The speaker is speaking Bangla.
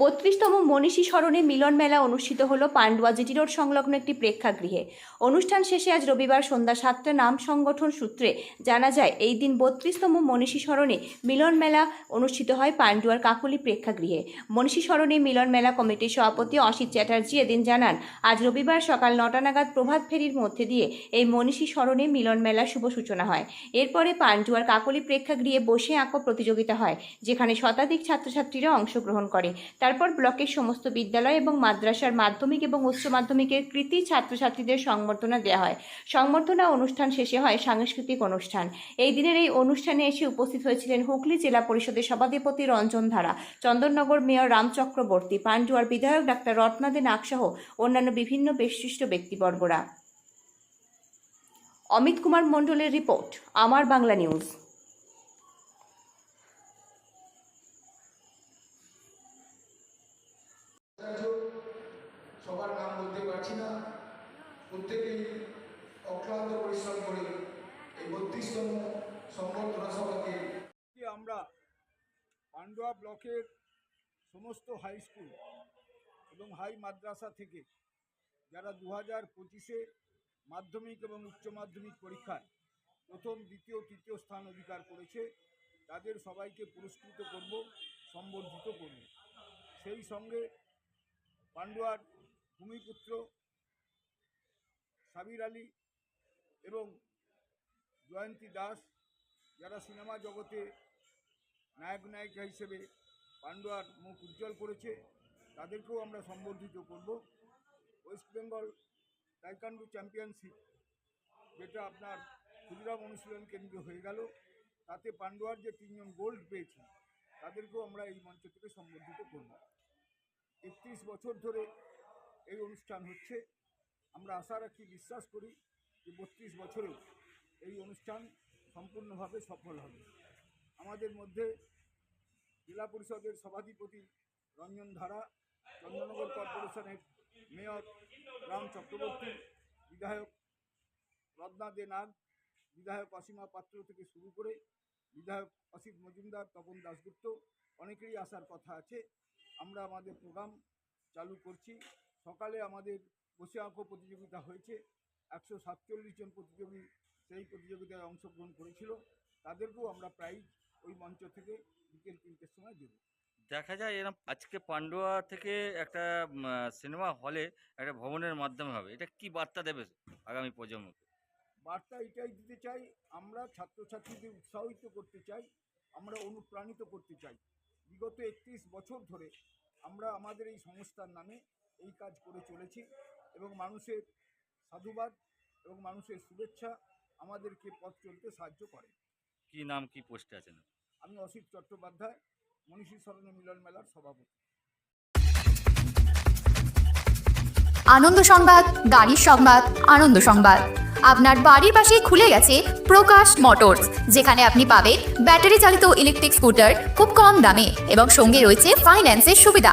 বত্রিশতম মনীষী স্মরণে মিলন মেলা অনুষ্ঠিত হলো পান্ডুয়া জিটি রোড সংলগ্ন একটি প্রেক্ষাগৃহে। অনুষ্ঠান শেষে আজ রবিবার সন্ধ্যা সাতটা নাম সংগঠন সূত্রে জানা যায়, এই দিন বত্রিশতম মনীষী স্মরণে মিলন মেলা অনুষ্ঠিত হয় পান্ডুয়ার কাকলি প্রেক্ষাগৃহে। মনীষী স্মরণে মিলন মেলা কমিটির সভাপতি অসিত চ্যাটার্জি এদিন জানান, আজ রবিবার সকাল নটা নাগাদ প্রভাত ফেরির মধ্যে দিয়ে এই মনীষী স্মরণে মিলন মেলার শুভ সূচনা হয়। এরপরে পান্ডুয়ার কাকলি প্রেক্ষাগৃহে বসে আঁকো প্রতিযোগিতা হয়, যেখানে শতাধিক ছাত্রছাত্রীরা অংশগ্রহণ করে। তারপর ব্লকের সমস্ত বিদ্যালয় এবং মাদ্রাসার মাধ্যমিক এবং উচ্চ মাধ্যমিকের কৃতি ছাত্রছাত্রীদের সংবর্ধনা দেওয়া হয়। সংবর্ধনা অনুষ্ঠান শেষে হয় সাংস্কৃতিক অনুষ্ঠান। এই দিনের এই অনুষ্ঠানে এসে উপস্থিত হয়েছিলেন হুগলি জেলা পরিষদের সভাধিপতি রঞ্জন ধারা, চন্দননগর মেয়র রাম চক্রবর্তী, পান্ডুয়ার বিধায়ক ডাক্তার রত্নাদে নাগসহ অন্যান্য বিভিন্ন বিশিষ্ট ব্যক্তিবর্গরা। অমিত কুমার মণ্ডলের রিপোর্ট, আমার বাংলা নিউজ যাই হোক, সবার নাম বলতে পারছি না প্রত্যেকেই অক্লান্ত পরিশ্রম করে এই বত্রিশতম সংবর্ধনা সভাকে আমরা পান্ডুয়া ব্লকের সমস্ত হাই স্কুল এবং হাই মাদ্রাসা থেকে যারা দু হাজার পঁচিশে মাধ্যমিক এবং উচ্চ মাধ্যমিক পরীক্ষায় প্রথম, দ্বিতীয়, তৃতীয় স্থান অধিকার করেছে, তাদের সবাইকে পুরস্কৃত করব, সম্বর্ধিত করব। সেই সঙ্গে পান্ডুয়ার ভূমিপুত্র সাবির আলী এবং জয়ন্তী দাস যারা সিনেমা জগতে নায়ক নায়িকা হিসেবে পান্ডুয়ার মুখ উজ্জ্বল করেছে, তাদেরকেও আমরা সম্বর্ধিত করব। ওয়েস্ট বেঙ্গল টাইকান্ডু চ্যাম্পিয়নশিপ, যেটা আপনার ক্ষুদিরাম অনুশীলন কেন্দ্র হয়ে গেল। তাতে পান্ডুয়ার যে তিনজন গোল্ড পেয়েছে তাদেরকেও আমরা এই মঞ্চ থেকে সম্বর্ধিত করব। একত্রিশ বছর ধরে এই অনুষ্ঠান হচ্ছে। আমরা আশা রাখি, বিশ্বাস করি যে বত্রিশ বছরেও এই অনুষ্ঠান সম্পূর্ণভাবে সফল হবে। আমাদের মধ্যে জেলা পরিষদের সভাধিপতি রঞ্জন ধারা চন্দ্রনগর কর্পোরেশনের মেয়র রাম চক্রবর্তী, বিধায়ক রত্না দে নাগ, বিধায়ক অসীমা পাত্র থেকে শুরু করে বিধায়ক অসিত মজুমদার, তপন দাশগুপ্ত, অনেকেরই আসার কথা আছে। আমরা আমাদের প্রোগ্রাম চালু করছি। সকালে আমাদের বসে আঁকো প্রতিযোগিতা হয়েছে। একশো সাতচল্লিশ জন প্রতিযোগী সেই প্রতিযোগিতায় অংশগ্রহণ করেছিল। তাদেরকেও আমরা প্রাইজ ওই মঞ্চ থেকে বিকেল তিনটের সময় দেব। দেখা যায় এরকম আজকে পান্ডুয়া থেকে একটা সিনেমা হলে একটা ভবনের মাধ্যমে হবে। এটা কি বার্তা দেবে আগামী প্রজন্মকে? বার্তা এটাই দিতে চাই আমরা ছাত্রছাত্রীদের উৎসাহিত করতে চাই আমরা অনুপ্রাণিত করতে চাই। বিগত একত্রিশ বছর ধরে আমরা আমাদের এই সংস্থার নামে এই কাজ করে চলেছি। এবং মানুষের সাধুবাদ এবং মানুষের শুভেচ্ছা আমাদেরকে পথ চলতে সাহায্য করে। কি নাম কি পোস্টে আছেন? আমি অসিত চট্টোপাধ্যায় মনীষী স্মরণে মিলন মেলার সভাপতি। আনন্দ সংবাদ গাড়ির সংবাদ আনন্দ সংবাদ। আপনার বাড়ির পাশেই খুলে গেছে প্রকাশ মোটরস যেখানে আপনি পাবেন ব্যাটারি চালিত ইলেকট্রিক স্কুটার খুব কম দামে এবং সঙ্গে রয়েছে ফাইন্যান্সের সুবিধা।